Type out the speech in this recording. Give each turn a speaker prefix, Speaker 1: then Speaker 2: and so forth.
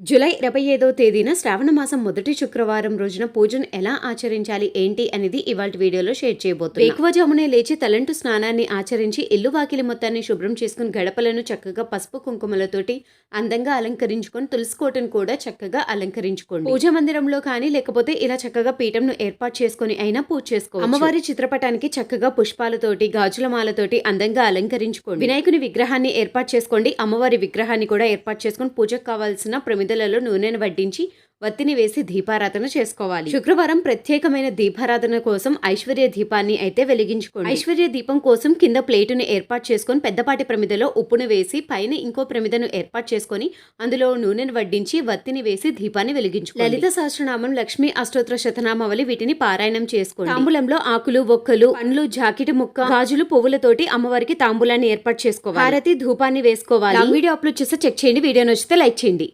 Speaker 1: July ఇరవై ఐదో తేదీన శ్రావణ మాసం మొదటి శుక్రవారం రోజున పూజను ఎలా ఆచరించాలి ఏంటి అనేది ఇవాళ వీడియోలో షేర్ చేయబోతుంది ఎక్కువజామునే లేచి తలంటు స్నానాన్ని ఆచరించి ఇల్లు వాకిలి మొత్తాన్ని శుభ్రం చేసుకుని గడపలను చక్కగా పసుపు కుంకుమలతోటి అందంగా అలంకరించుకొని తులసి కోటను కూడా చక్కగా అలంకరించుకోండి. పూజ మందిరంలో కానీ లేకపోతే ఇలా చక్కగా పీఠంను ఏర్పాటు చేసుకొని అయినా పూజ చేసుకో అమ్మవారి చిత్రపటానికి చక్కగా పుష్పాలతోటి గాజుల మాలతోటి అందంగా అలంకరించుకోండి. వినాయకుని విగ్రహాన్ని ఏర్పాటు చేసుకోండి. అమ్మవారి విగ్రహాన్ని కూడా ఏర్పాటు చేసుకొని పూజకు కావాల్సిన ప్రమిదలలో నూనెను వడ్డించి వత్తిని వేసి దీపారాధన చేసుకోవాలి. శుక్రవారం ప్రత్యేకమైన దీపారాధన కోసం ఐశ్వర్య దీపాన్ని అయితే వెలిగించుకోండి. ఐశ్వర్య దీపం కోసం కింద ప్లేటును ఏర్పాటు చేసుకొని పెద్దపాటి ప్రమిదలో ఉప్పును వేసి పైన ఇంకో ప్రమిదను ఏర్పాటు చేసుకొని అందులో నూనెను వడ్డించి వత్తిని వేసి దీపాన్ని వెలిగించు లలిత సహస్రనామం లక్ష్మి అష్టోత్తర శతనామావళి వీటిని పారాయణం చేసుకోండి. తాంబూలంలో ఆకులు ఒక్కలు పండ్లు జాకెట్ ముక్క గాజులు పువ్వులతోటి అమ్మవారికి తాంబూలాన్ని ఏర్పాటు చేసుకోవాలి. హారతి ధూపాన్ని వేసుకోవాలి. వీడియో అప్లోడ్ చేస్తే చెక్ చేయండి. వీడియో నచ్చితే లైక్ చేయండి.